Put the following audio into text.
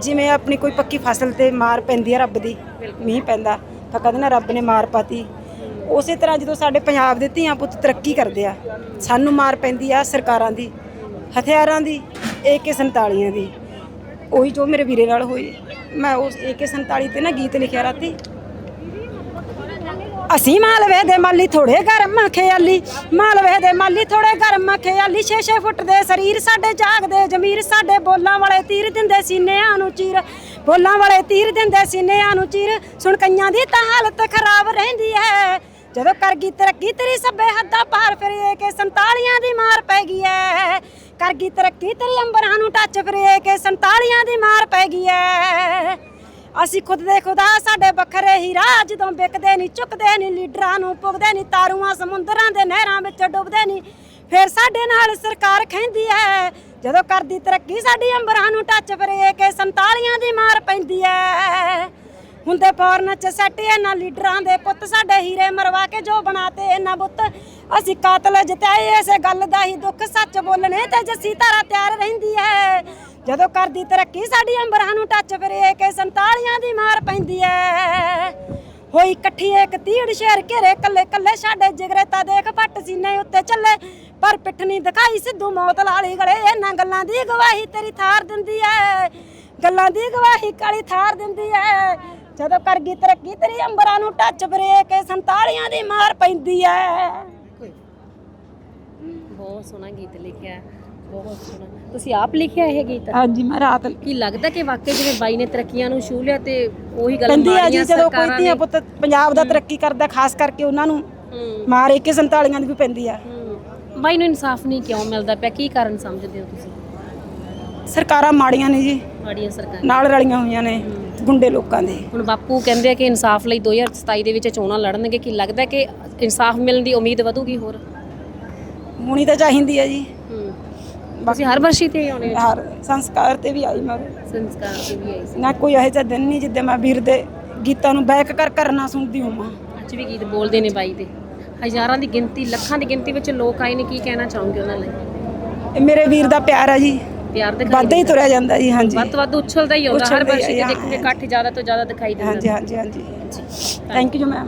ਜਿਵੇਂ ਆਪਣੀ ਕੋਈ ਪੱਕੀ ਫਸਲ ਤੇ ਮਾਰ ਪੈਂਦੀ ਹੈ ਰੱਬ ਦੀ ਮੀਂਹ ਪੈਂਦਾ ਤਾਂ ਕਹਿੰਦੇ ਨਾ ਰੱਬ ਨੇ ਮਾਰ ਪਾਤੀ। ਉਸੇ ਤਰ੍ਹਾਂ ਜਦੋਂ ਸਾਡੇ ਪੰਜਾਬ ਦੇ ਧੀਆਂ ਪੁੱਤ ਤਰੱਕੀ ਕਰਦੇ ਆ ਸਾਨੂੰ ਮਾਰ ਪੈਂਦੀ ਆ ਸਰਕਾਰਾਂ ਦੀ ਹਥਿਆਰਾਂ ਦੀ AK47 ਦੀ। ਉਹੀ ਜੋ ਮੇਰੇ ਵੀਰੇ ਨਾਲ ਹੋਈ ਮੈਂ ਉਸ AK47 ਤੇ ਨਾ ਗੀਤ ਲਿਖਿਆ ਰਾਤੀ ਅਸੀਂ ਮਾਲਵੇ ਦੇ ਮਾਲੀ ਥੋੜੇ ਗਰਮ ਖਿਆਲੀ ਮਾਲਵੇ ਦੇ ਮਾਲੀ ਥੋੜੇ ਗਰਮ ਖਿਆਲੀ। 6-6 ਫੁੱਟ ਦੇ ਸਰੀਰ ਸਾਡੇ ਜਾਗਦੇ, ਜ਼ਮੀਰ ਸਾਡੇ ਬੋਲਾਂ ਵਾਲੇ ਤੀਰ ਦਿੰਦੇ ਸੀਨਿਆਂ ਨੂੰ ਚੀਰ। ਬੋਲਾਂ ਵਾਲੇ ਤੀਰ ਦਿੰਦੇ ਸੀਨਿਆਂ ਨੂੰ ਚੀਰ। ਸੁਣ ਕਈਆਂ ਦੀ ਤਾਂ ਹਾਲਤ ਖਰਾਬ ਰਹਿੰਦੀ ਹੈ। ਜਦੋਂ ਕਰ ਗਈ ਤਰੱਕੀ ਤੇਰੀ ਸੱਬੇ ਹੱਦਾਂ ਪਾਰ, ਫਿਰ ਇਹ 47 ਦੀ ਮਾਰ ਪੈ ਗਈ ਐ ਕਰ ਗਈ ਤਰੱਕੀ ਤੇਰੀ ਅੰਬਰਾਂ ਨੂੰ ਟੱਚ, ਫਿਰ ਇਹ 47 ਦੀ ਮਾਰ ਪੈ ਗਈ ਐ ਅਸੀਂ ਖੁਦ ਦੇ ਖੁਦਾ, ਸਾਡੇ ਹੀਰਾ ਜਦੋਂ ਵਿਕਦੇ ਨਹੀਂ, ਚੁੱਕਦੇ ਨਹੀਂ, ਲੀਡਰਾਂ ਨੂੰ ਪੁੱਗਦੇ ਨਹੀਂ, ਤਾਰੂਆਂ ਸਮੁੰਦਰਾਂ ਦੇ ਨਹਿਰਾਂ ਵਿੱਚ ਡੁੱਬਦੇ ਨਹੀਂ। ਫਿਰ ਸਾਡੇ ਨਾਲ ਸਰਕਾਰ ਖੈਂਦੀ ਐ, ਜਦੋਂ ਕਰਦੀ ਤਰੱਕੀ ਸਾਡੀ ਅੰਬਰਾਂ ਨੂੰ ਟੱਚ ਫਰੇ ਕੇ 47 ਦੀ ਮਾਰ ਪੈਂਦੀ ਐ। ਹੁੰਦੇ ਫੌਰਨ ਚ ਸੈੱਟ ਇਹਨਾਂ ਲੀਡਰਾਂ ਦੇ ਪੁੱਤ, ਸਾਡੇ ਹੀਰੇ ਮਰਵਾ ਕੇ ਜੋ ਬਣਾਤੇ ਇਹਨਾਂ ਬੁੱਤ। ਅਸੀਂ ਕਾਤਲ ਜਿਤਾਏ, ਇਸੇ ਗੱਲ ਦਾ ਹੀ ਦੁੱਖ ਸੱਚ ਬੋਲਣੇ ਤੇ ਜੱਸੀ ਧਾਰਾ ਤਿਆਰ ਰਹਿੰਦੀ ਹੈ ਜਦੋਂ ਕਰਦੀ ਤਰੱਕੀ ਸਾਡੀ ਅੰਬਰਾਂ ਨੂੰ ਟੱਚ ਫਰੇ ਕੇ 47 ਦੀ ਮਾਰ ਪੈਂਦੀ ਹੈ ਹੋਈ ਇਕੱਠੀ ਇੱਕ ਤੀੜ ਸ਼ੇਰ ਘੇਰੇ ਕੱਲੇ ਕੱਲੇ, ਸਾਡੇ ਜਿਗਰੇ ਤਾਂ ਦੇਖ ਪੱਟ ਸੀਨੇ ਉੱਤੇ ਚੱਲੇ। ਪਰ ਪਿੱਠ ਨਹੀਂ ਦਿਖਾਈ ਸਿੱਧੂ ਮੌਤ ਲਾਲੀ ਗਲੇ, ਇਹਨਾਂ ਗੱਲਾਂ ਦੀ ਗਵਾਹੀ ਤੇਰੀ ਥਾਰ ਦਿੰਦੀ ਐ। ਗੱਲਾਂ ਦੀ ਗਵਾਹੀ ਕਾਲੀ ਥਾਰ ਦਿੰਦੀ ਐ। ਜਦੋਂ ਕਰ ਗਈ ਤਰੱਕੀ ਤੇਰੀ ਅੰਬਰਾਂ ਨੂੰ ਟੱਚ ਬ੍ਰੇਕ 47 ਦੀ ਮਾਰ ਪੈਂਦੀ ਐ। ਬਹੁਤ ਸੋਹਣਾ ਗੀਤ ਲਿਖਿਆ। ਬਹੁਤ ਸੋਹਣਾ। ਤੁਸੀਂ ਆਪ ਲਿਖਿਆ ਇਹ ਗੀਤ? ਹਾਂਜੀ ਮੈਂ ਰਾਤ ਕੀ ਲੱਗਦਾ ਕਿ ਵਾਕਈ ਜਿਵੇਂ ਬਾਈ ਨੇ ਤਰੱਕੀਆਂ ਨੂੰ ਛੂ ਲਿਆ ਤੇ ਉਹੀ ਗੱਲ ਪੈਂਦੀ ਆ ਜੀ ਜਦੋਂ ਕੋਈ ਸਰਕਾਰਾਂ ਧੀਆ ਨੇ ਪੁੱਤ ਪੰਜਾਬ ਦਾ ਤਰੱਕੀ ਕਰਦਾ ਖਾਸ ਕਰਕੇ ਉਹਨਾਂ ਨੂੰ ਹੂੰ, ਮਾਰ 47 ਦੀ ਵੀ ਪੈਂਦੀ ਆ। ਹੂੰ। ਬਾਈ ਨੂੰ ਇਨਸਾਫ ਨਹੀਂ ਕਿਉਂ ਮਿਲਦਾ ਪਿਆ? ਕੀ ਕਾਰਨ ਸਮਝਦੇ ਹੋ ਤੁਸੀਂ? ਸਰਕਾਰਾਂ ਮਾੜੀਆਂ ਨੇ ਜੀ। ਮਾੜੀਆਂ ਸਰਕਾਰਾਂ। ਨਾਲ ਰਲੀਆਂ ਹੋਈਆਂ ਨੇ ਗੁੰਡੇ ਲੋਕਾਂ ਦੇ। ਹੁਣ ਬਾਪੂ ਕਹਿੰਦੇ ਆ ਕਿ ਇਨਸਾਫ ਲਈ 2027 ਦੇ ਵਿੱਚ ਚੋਣਾਂ ਲੜਨਗੇ। ਕੀ ਲੱਗਦਾ ਕਿ ਇਨਸਾਫ ਮਿਲਣ ਦੀ ਉਮੀਦ ਵਧੂਗੀ ਹੋਰ? ਹੋਣੀ ਤਾਂ ਚਾਹੀਦੀ ਆ ਜੀ। ਤੁਸੀਂ ਹਰ ਵਰਸ਼ੀ ਤੇ ਆਉਣੇ ਹੋ ਹਰ ਸੰਸਕਾਰ ਤੇ ਵੀ ਆਈ ਮੈਂ। ਸੰਸਕਾਰ ਤੇ ਵੀ ਆਈ ਸੀ। ਨਾ ਕੋਈ ਇਹੋ ਜਿਹਾ ਦਿਨ ਨਹੀਂ ਜਿੱਦੇ ਮੈਂ ਵੀਰ ਦੇ ਗੀਤਾਂ ਨੂੰ ਬੈਕ ਕਰ ਕਰਨਾ ਸੁਣਦੀ ਹੋਵਾਂ। ਅੱਜ ਵੀ ਗੀਤ ਬੋਲਦੇ ਨੇ ਬਾਈ ਦੇ। ਹਜ਼ਾਰਾਂ ਦੀ ਗਿਣਤੀ ਲੱਖਾਂ ਦੀ ਗਿਣਤੀ ਵਿੱਚ ਲੋਕ ਆਏ ਨੇ ਕੀ ਕਹਿਣਾ ਚਾਹੋਗੇ ਉਹਨਾਂ ਲਈ? ਇਹ ਮੇਰੇ ਵੀਰ ਦਾ ਪਿਆਰ ਆ ਜੀ। ਪਿਆਰ ਦਿਖਾਈ ਵੱਧਦਾ ਹੀ ਤੁਰਿਆ ਜਾਂਦਾ ਜੀ ਹਾਂਜੀ। ਵੱਧ ਤੋਂ ਵੱਧ ਉਛਲਦਾ ਹੀ ਆਉਂਦਾ ਹਰ ਉਛਲਦਾ ਹੀ ਵਰਸ਼ੀ ਤੇ ਆ, ਦੇਖੋਗੇ ਇਕੱਠ ਜ਼ਿਆਦਾ ਤੋਂ ਜ਼ਿਆਦਾ ਦਿਖਾਈ ਦਿੰਦਾ। ਹਾਂਜੀ ਹਾਂਜੀ ਹਾਂਜੀ। Thank you ma'am